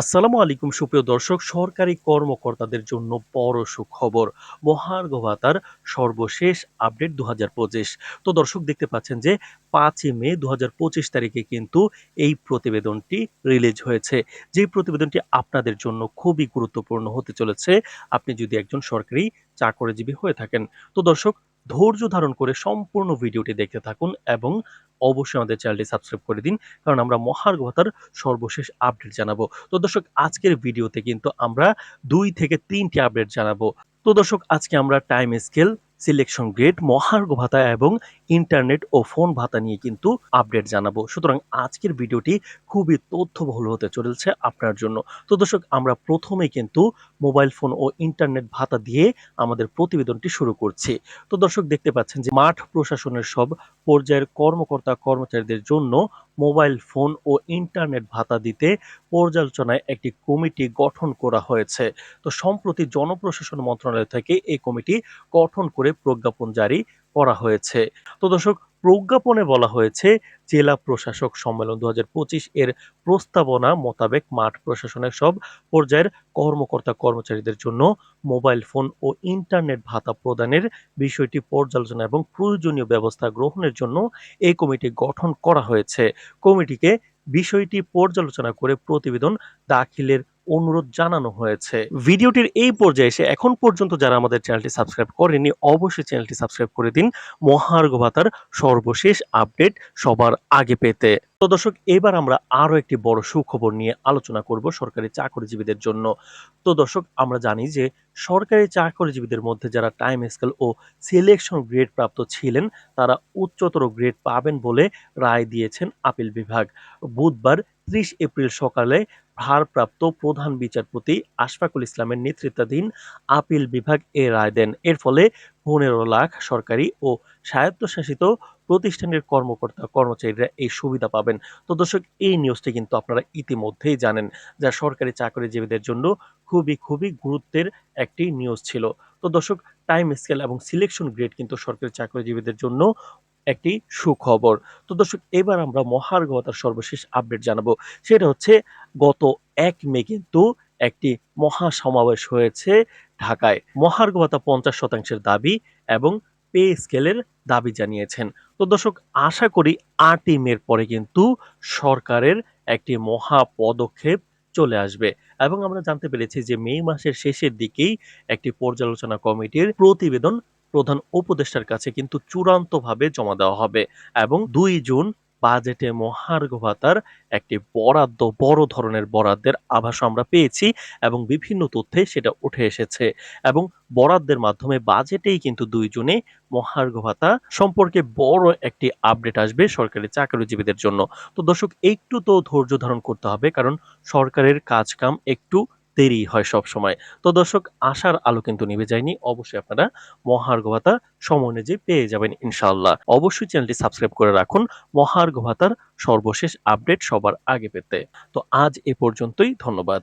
আসসালামু আলাইকুম, সুপ্রিয় দর্শক। সরকারি কর্মকর্তাদের জন্য বড় সুখবর। মহার্ঘ ভাতার সর্বশেষ আপডেট দু হাজার পঁচিশ। তো দর্শক, দেখতে পাচ্ছেন যে পাঁচই মে দু হাজার পঁচিশ তারিখে কিন্তু এই প্রতিবেদনটি রিলিজ হয়েছে। যে প্রতিবেদনটি আপনাদের জন্য খুবই গুরুত্বপূর্ণ হতে চলেছে, আপনি যদি একজন সরকারি চাকরিজীবী হয়ে থাকেন। তো দর্শক, ধৈর্য ধারণ করে সম্পূর্ণ ভিডিওটি দেখতে থাকুন এবং অবশ্যই আমাদের চ্যানেলটি সাবস্ক্রাইব করে দিন, কারণ আমরা মহার্ঘ সর্বশেষ আপডেট জানাব। তো দর্শক, আজকের ভিডিওতে কিন্তু আমরা দুই থেকে তিনটি আপডেট জানাব। তো দর্শক, আজকে আমরা টাইম স্কেল সিলেকশন গ্রেড মহার্ঘ ভাতা এবং ইন্টারনেট ও ফোন ভাতা নিয়ে কিন্তু আপডেট জানাব। সুতরাং আজকের ভিডিওটি খুবই তথ্যবহুল হতে চলেছে আপনার জন্য। তো দর্শক, আমরা প্রথমে কিন্তু মোবাইল ফোন ও ইন্টারনেট ভাতা দিয়ে আমাদের প্রতিবেদনটি শুরু করছি। তো দর্শক, দেখতে পাচ্ছেন যে মাঠ প্রশাসনের সব পর্যায়ের কর্মকর্তা, কর্মচারীদের জন্য মোবাইল ফোন ও ইন্টারনেট ভাতা দিতে পর্যালোচনায় একটি কমিটি গঠন করা হয়েছে। তো সম্প্রতি জনপ্রশাসন মন্ত্রণালয় থেকে এই কমিটি গঠন করে প্রজ্ঞাপন জারি করা হয়েছে। তো দর্শক, প্রজ্ঞাপনে বলা হয়েছে, জেলা প্রশাসক সম্মেলন দু এর প্রস্তাবনা মোতাবেক মাঠ প্রশাসনের সব পর্যায়ের কর্মকর্তা কর্মচারীদের জন্য মোবাইল ফোন ও ইন্টারনেট ভাতা প্রদানের বিষয়টি পর্যালোচনা এবং প্রয়োজনীয় ব্যবস্থা গ্রহণের জন্য এই কমিটি গঠন করা হয়েছে। কমিটিকে বিষয়টি পর্যালোচনা করে প্রতিবেদন দাখিলের অনুরোধ জানানো হয়েছে। ভিডিওটির এই পর্যায়ে এসে এখন পর্যন্ত যারা আমাদের চ্যানেলটি সাবস্ক্রাইব করেনি অবশ্যই চ্যানেলটি সাবস্ক্রাইব করে দিন। মহার্ঘ ভাতার সর্বশেষ আপডেট সবার আগে পেতে। তো দর্শক, এবার আমরা আরও একটি বড় সুখবর নিয়ে আলোচনা করব সরকারি চাকরিজীবীদের জন্য। তো দর্শক, আমরা জানি যে সরকারি চাকরিজীবীদের মধ্যে যারা টাইম স্কেল ও সিলেকশন গ্রেড প্রাপ্ত ছিলেন, তারা উচ্চতর গ্রেড পাবেন বলে রায় দিয়েছেন আপিল বিভাগ। বুধবার ত্রিশ এপ্রিল সকালে ভারপ্রাপ্ত প্রধান বিচারপতি আশফাকুল ইসলামের নেতৃত্বাধীন আপিল বিভাগ এ রায় দেন। এর ফলে পনেরো লাখ সরকারি ও স্বায়ত্তশাসিত প্রতিষ্ঠানের কর্মকর্তা কর্মচারীরা এই সুবিধা পাবেন। তো দর্শক, এই নিউজটি কিন্তু আপনারা ইতিমধ্যেই জানেন যা সরকারি চাকরিজীবীদের জন্য খুবই খুবই গুরুত্বের একটি নিউজ ছিল। তো দর্শক, টাইম স্কেল এবং সিলেকশন গ্রেড কিন্তু সরকারি চাকরিজীবীদের জন্য একটি সুখবর। তো দর্শক, এবার আমরা মহার্ঘ ভাতার সর্বশেষ আপডেট জানাব। সেটা হচ্ছে, গত এক মে কিন্তু একটি মহা সমাবেশ হয়েছে ঢাকায়। মহার্ঘ ভাতা পঞ্চাশ শতাংশের দাবি এবং পে স্কেলের দাবি জানিয়েছেন। তো দর্শক, আশা করি আটই মের পরে কিন্তু সরকারের একটি মহা পদক্ষেপ চলে আসবে। এবং আমরা জানতে পেরেছি যে মে মাসের শেষের দিকেই একটি পর্যালোচনা কমিটির প্রতিবেদন প্রধান উপদেষ্টার কাছে কিন্তু চূড়ান্তভাবে জমা দেওয়া হবে এবং দুই জুন বাজেটে মহার্ঘ ভাতার একটি বরাদ্দ, বড় ধরনের বরাদ্দের আভাস আমরা পেয়েছি এবং বিভিন্ন তথ্যে সেটা উঠে এসেছে এবং বরাদ্দের মাধ্যমে বাজেটেই কিন্তু দুই জুনে মহার্ঘ ভাতা সম্পর্কে বড় একটি আপডেট আসবে সরকারি চাকরিজীবীদের জন্য। তো দর্শক, একটু তো ধৈর্য ধারণ করতে হবে কারণ সরকারের কাজকাম একটু দেরি হয় সব সময়। তো দর্শক, আশার আলো কিন্তু নিভে যায়নি। অবশ্যই আপনারা মহার্ঘ ভাতা সময় যে পেয়ে যাবেন ইনশাল্লাহ অবশ্যই চ্যানেলটি সাবস্ক্রাইব করে রাখুন। মহার্ঘ ভাতার সর্বশেষ আপডেট সবার আগে পেতে। তো আজ এ পর্যন্তই, ধন্যবাদ।